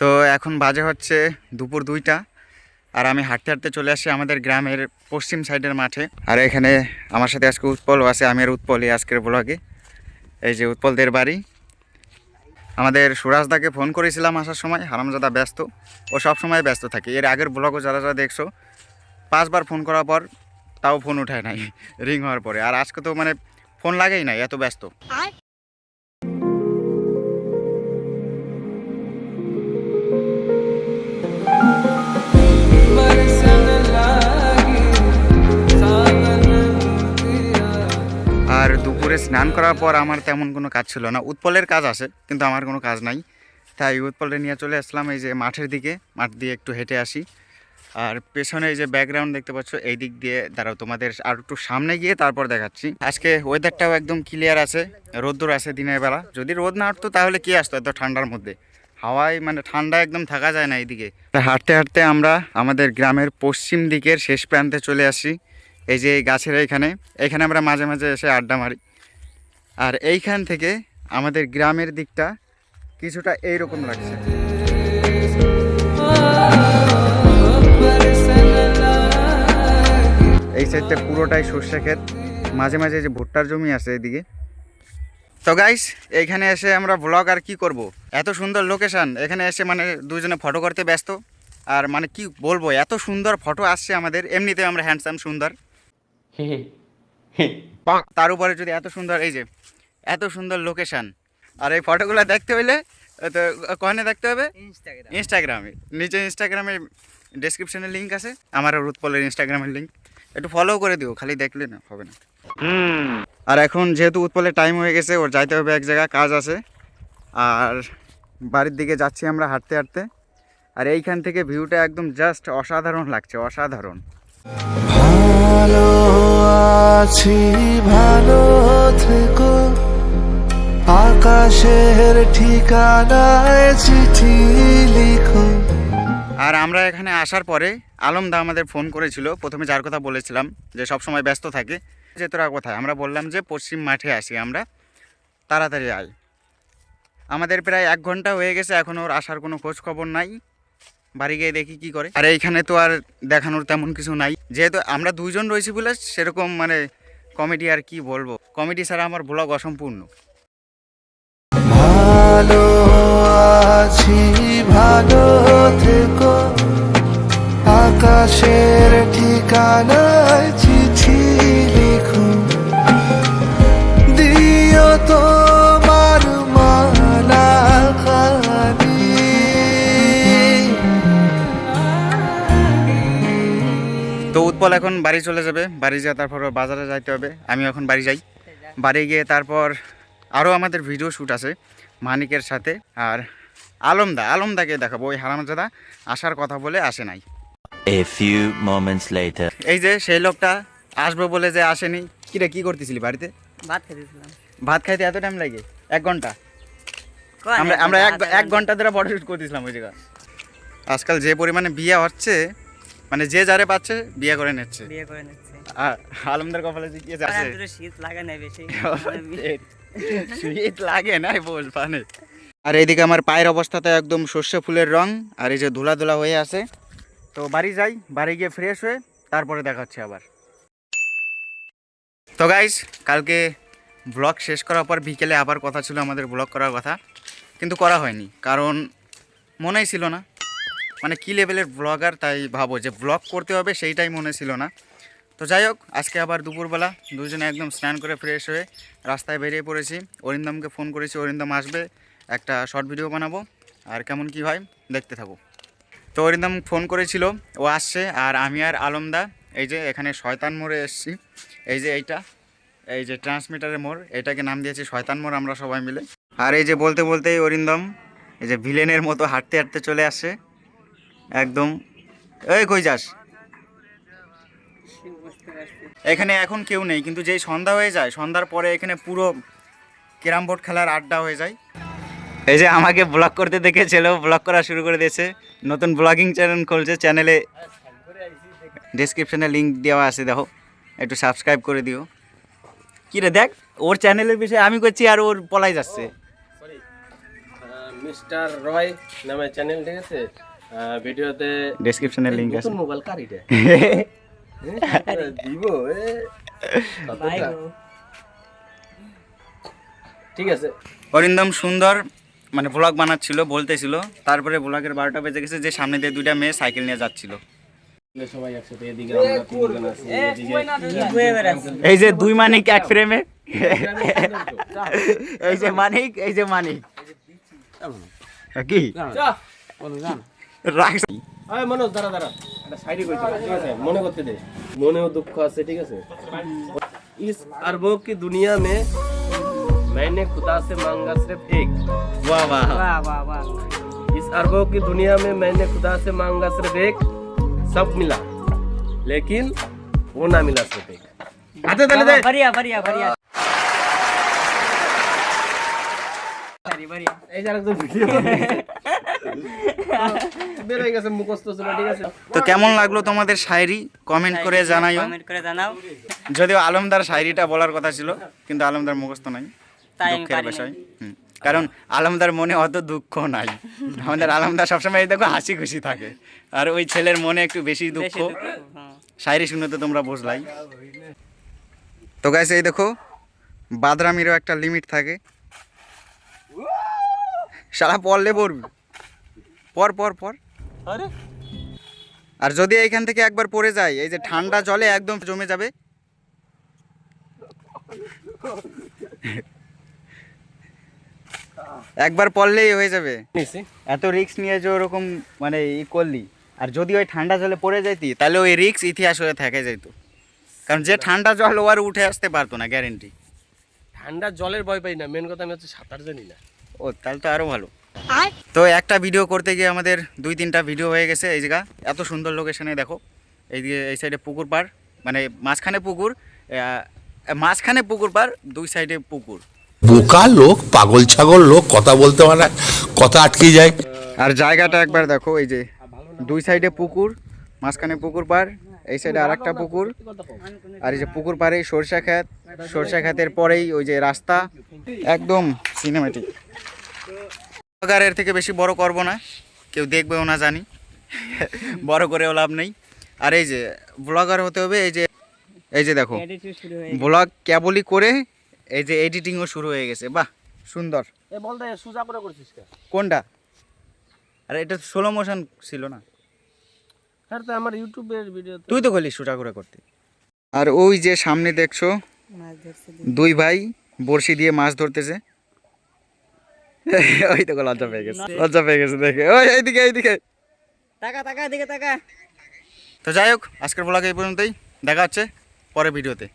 তো এখন বাজে হচ্ছে দুপুর দুইটা, আর আমি হাঁটতে হাঁটতে চলে আসি আমাদের গ্রামের পশ্চিম সাইডের মাঠে। আর এখানে আমার সাথে আজকে উৎপলও আছে আমি আর উৎপলই আজকের ব্লগে। এই যে উৎপলদের বাড়ি। আমাদের সুরাজদাকে ফোন করেছিলাম আসার সময়, হারামজাদা ব্যস্ত। ও সব সময় ব্যস্ত থাকে। এর আগের ব্লগও যারা যারা দেখছ, পাঁচবার ফোন করার পর তাও ফোন উঠায় নাই, রিং হওয়ার পরে। আর আজকে তো মানে ফোন লাগেই নাই, এত ব্যস্ত। দুপুরে স্নান করার পর আমার তেমন কোনো কাজ ছিল না। উৎপলের কাজ আছে, কিন্তু আমার কোনো কাজ নাই। তাই উৎপলটা নিয়ে চলে আসলাম এই যে মাঠের দিকে, মাঠ দিয়ে একটু হেঁটে আসি। আর পেছনে এই যে ব্যাকগ্রাউন্ড দেখতে পাচ্ছ, এই দিক দিয়ে দাঁড়াও, তোমাদের আর একটু সামনে গিয়ে তারপর দেখাচ্ছি। আজকে ওয়েদারটাও একদম ক্লিয়ার আছে, রোদ্দুর আছে দিনের বেলা। যদি রোদ না উঠতো তাহলে কি আসতো এত ঠান্ডার মধ্যে? হাওয়ায় মানে ঠান্ডা একদম থাকা যায় না এইদিকে। হাঁটতে হাঁটতে আমরা আমাদের গ্রামের পশ্চিম দিকের শেষ প্রান্তে চলে আসি, এই যে গাছের এইখানে এখানে আমরা মাঝে মাঝে এসে আড্ডা মারি। আর এইখান থেকে আমাদের গ্রামের দিকটা কিছুটা এইরকম লাগছে। এই সাইডটা পুরোটাই সর্ষে ক্ষেত। মাঝে মাঝে যে ভুট্টার জমি আছে এদিকে। তো গাইস এইখানে এসে আমরা ব্লগ আর কি করব? এত সুন্দর লোকেশান এখানে এসে মানে দুজনে ফটো করতে ব্যস্ত। আর মানে কি বলব, এত সুন্দর ফটো আসছে আমাদের এমনিতে আমরা হ্যান্ডসাম সুন্দর। তার উপরে যদি এত সুন্দর এই যে এত সুন্দর লোকেশন আর এই ফটোগুলো দেখতে হইলে তো কখনে দেখতে হবে? ইনস্টাগ্রামে নিচে ইনস্টাগ্রামে ডেসক্রিপশনে লিঙ্ক আছে আমার আর উৎপলের ইনস্টাগ্রামের লিঙ্ক একটু ফলো করে দিও খালি দেখলে না হবে না। আর এখন যেহেতু উৎপলের টাইম হয়ে গেছে ওর যাইতে হবে এক জায়গায় কাজ আছে। আর বাড়ির দিকে যাচ্ছি আমরা হাঁটতে হাঁটতে। আর এইখান থেকে ভিউটা একদম জাস্ট অসাধারণ লাগছে অসাধারণ। ভালো আছি, ভালো থেকো। আকাশের ঠিকানায় চিঠি লিখো। আর আমরা এখানে আসার পরে আলমদা আমাদের ফোন করেছিল। প্রথমে যার কথা বলেছিলাম যে সব সময় ব্যস্ত থাকে। যে তোরা কোথায়? আমরা বললাম যে পশ্চিম মাঠে আসি আমরা। তাড়াতাড়ি আয়। আমাদের প্রায় এক ঘণ্টা হয়ে গেছে, এখন ওর আসার কোনো খোঁজ খবর নাই। বাড়ি গিয়ে দেখি কি করে। আর এইখানে তো আর দেখানোর তেমন কিছু নাই। যেহেতু আমরা দুইজন রয়েছি বলে, সেরকম মানে কমেডি আর কি বলব? কমেডি ছাড়া আমার ব্লগ অসম্পূর্ণ। ভালো আছি, ভালো থেকো। আকাশের ঠিকানায় তো উৎপল এখন বাড়ি চলে যাবে। বাড়ি যা তারপর বাজারে যাইতে হবে। আমি এখন বাড়ি যাই। বাড়ি গিয়ে তারপর আরও আমাদের ভিডিও শ্যুট আছে মানিকের সাথে আর আলমদা। আলমদাকে দেখাবো। ওই হারামজাদা আসার কথা বলে আসে নাই. এই যে সেই লোকটা আসবে বলে যে আসেনি। কিরে কি করতেছিলি বাড়িতে? ভাত খেতেছিলাম। ভাত খাইতে এত টাইম লাগে? এক ঘণ্টা? আমরা আমরা এক ঘণ্টা, এক ঘণ্টা। ধরে ফটো শ্যুট করতেছিলাম ওই জায়গা। আজকাল যে পরিমাণে বিয়ে হচ্ছে মানে যে যারে পাচ্ছে বিয়ে করে নিচ্ছে। বিয়ে করে নিচ্ছে। আর আলমদার কপালে কি আছে? শীত লাগে না বেশি। শীত লাগে না বল পানে। আর এইদিকে আমার পায়ের অবস্থাতে একদম সর্ষে ফুলের রং আর এই যে ধুলা ধুলা হয়ে আছে। তো বাড়ি যাই বাড়ি গিয়ে ফ্রেশ হয়ে তারপরে দেখা হচ্ছে আবার। তো গাইস কালকে ব্লগ শেষ করার পর বিকেলে আবার কথা ছিল আমাদের ব্লগ করার কথা। কিন্তু করা হয়নি কারণ মনেই ছিল না। মানে কী লেভেলের ব্লগার তাই ভাবো যে ব্লগ করতে হবে সেইটাই মনে ছিল না। তো যাই হোক, আজকে আবার দুপুরবেলা দুজনে একদম স্নান করে ফ্রেশ হয়ে রাস্তায় বেরিয়ে পড়েছি। অরিন্দমকে ফোন করেছি, অরিন্দম আসবে, একটা শর্ট ভিডিও বানাবো। আর কেমন কি হয়, দেখতে থাকো। তো অরিন্দম ফোন করেছিল, ও আসছে, আর আমি আর আলমদা এই যে এখানে শয়তান মোড়ে এসছি। এই যে এইটা, এই যে ট্রান্সমিটারের মোড়, এটাকে নাম দিয়েছি শয়তান মোড় আমরা সবাই মিলে। আর এই যে বলতে বলতেই অরিন্দম, এই যে ভিলেনের মতো হাঁটতে হাঁটতে চলে আসছে। একদম। এই কই যাস? এখানে এখন কেউ নেই, কিন্তু যেই সন্ধ্যা হয়ে যায়, সন্ধ্যার পরে এখানে পুরো ক্যারাম বোর্ড খেলার আড্ডা হয়ে যায়। এই যে আমাকে ব্লগ করতে দেখে ছেলেও ব্লগ করা শুরু করে দিয়েছে। নতুন ব্লগিং চ্যানেল খুলছে চ্যানেলে ডেসক্রিপশনে লিঙ্ক দেওয়া আছে, দেখো। একটু সাবস্ক্রাইব করে দিও। কি রে, দেখ, ওর চ্যানেলের বিষয়ে আমি করছি আর ওর পলাই যাচ্ছে। মিস্টার রয় নামে চ্যানেল ঠিক আছে? ভিডিওতে ডেসক্রিপশনে লিংক আছে। মোবাইল কার এটা? দিব এ। ঠিক আছে। অরিন্দম সুন্দর মানে ব্লগ বানাচ্ছিল বলতেছিল। তারপরে ব্লগের বারোটা বেজে গেছে যে সামনে দিয়ে দুইটা মেয়ে সাইকেল নিয়ে যাচ্ছিল। সবাই একসাথে এদিকে আমরা তিনজন আছি এদিকে কি বয়ে বেড়াচ্ছে? এই যে দুই মানিক এক ফ্রেমে এই যে মানিক এই যে মানিক। কি? রাখছ আয় মনোজ দাঁড়া দাঁড়া একটা সাইডে কইতে হবে, ঠিক আছে মনে করতে দে মনেও দুঃখ আছে ঠিক আছে इस अरबों की दुनिया में मैंने खुदा से मांगा सिर्फ एक বাহ বাহ বাহ বাহ বাহ इस अरबों की दुनिया में मैंने खुदा से मांगा सिर्फ एक सब मिला लेकिन वो ना मिला सिर्फ एक हाथे तले दे बढ़िया बढ़िया बढ़िया बढ़िया बढ़िया এই যারা তো ভিডিও বের হয়ে গেছে মুখস্থ ছিল ঠিক আছে? তো কেমন লাগল তোমাদের শায়রি? কমেন্ট করে জানাইও কমেন্ট করে জানাও। যদিও আলমদার শায়রিটা বলার কথা ছিল কিন্তু আলমদার মুখস্থ নাই দুঃখের বিষয়। কারণ আলমদার মনে অত দুঃখ নাই। আমাদের আলমদার সবসময় এই দেখো হাসি খুশি থাকে। আর ওই ছেলের মনে একটু বেশি দুঃখ। শায়রি শুনে তো তোমরা বুঝলাই। তো গাইস এই দেখো বাদরামিরও একটা লিমিট থাকে। সারা পড়লে পড়বি। পর পর পর। আর। যদি এইখান থেকে একবার পড়ে যায় এই যে ঠান্ডা জলে একদম জমে যাবে। একবার পড়লেই হয়ে যাবে। এত রিস্ক নিয়ে যে ওরকম মানে ই করলি। আর যদি ওই ঠান্ডা জলে পড়ে যাইতি তাহলে ওই রিস্ক ইতিহাস হয়ে থাকে যাইতো। কারণ যে ঠান্ডা জল ও আর উঠে আসতে পারতো না গ্যারেন্টি ঠান্ডা জলের ভয় পাই না। মেন কথা আমি হচ্ছে সাঁতার জানি না। ও তাহলে তো আরও ভালো। তো একটা ভিডিও করতে গিয়ে আমাদের দুই তিনটা ভিডিও হয়ে গেছে এই জায়গা। এত সুন্দর লোকেশনে দেখো এইদিকে এই সাইডে পুকুর পার মানে মাঝখানে পুকুর মাঝখানে পুকুর পার দুই সাইডে পুকুর। বোকা লোক পাগল ছাগল লোক কথা বলতে পারে কথা আটকে যায়। আর জায়গাটা একবার দেখো এই যে দুই সাইডে পুকুর মাঝখানে পুকুর পার এই সাইডে আর একটা পুকুর আর এই যে পুকুর পাড়েই সরষা ক্ষেত। সরষা ক্ষেতের পরেই ওই যে রাস্তা একদম সিনেমেটিক ব্লগারের থেকে বেশি বড় করব না। কেউ দেখবেও না জানি। বড় করেও লাভ নেই। আর এই যে ব্লগার হতে হবে এই যে এই যে দেখো ব্লগ কেবলই করে এই যে এডিটিংও শুরু হয়ে গেছে। বাহ সুন্দর। এ বল দে সুজা করে করছিস কে? কোনটা? আরে এটা স্লো মোশন ছিল না। হ্যাঁ তো আমার ইউটিউবের ভিডিও তুই তো বলিস সোজা করে করতে। আর ওই যে সামনে দেখছ দুই ভাই বড়শি দিয়ে মাছ ধরতেছে। ওই তো লজ্জা পেয়ে গেছে। লজ্জা পেয়ে গেছে দেখে। ওই এইদিকে এইদিকে। টাকা টাকা এদিকে টাকা তো যাই হোক আজকের ব্লগ এই পর্যন্তই। দেখা হচ্ছে পরে ভিডিওতে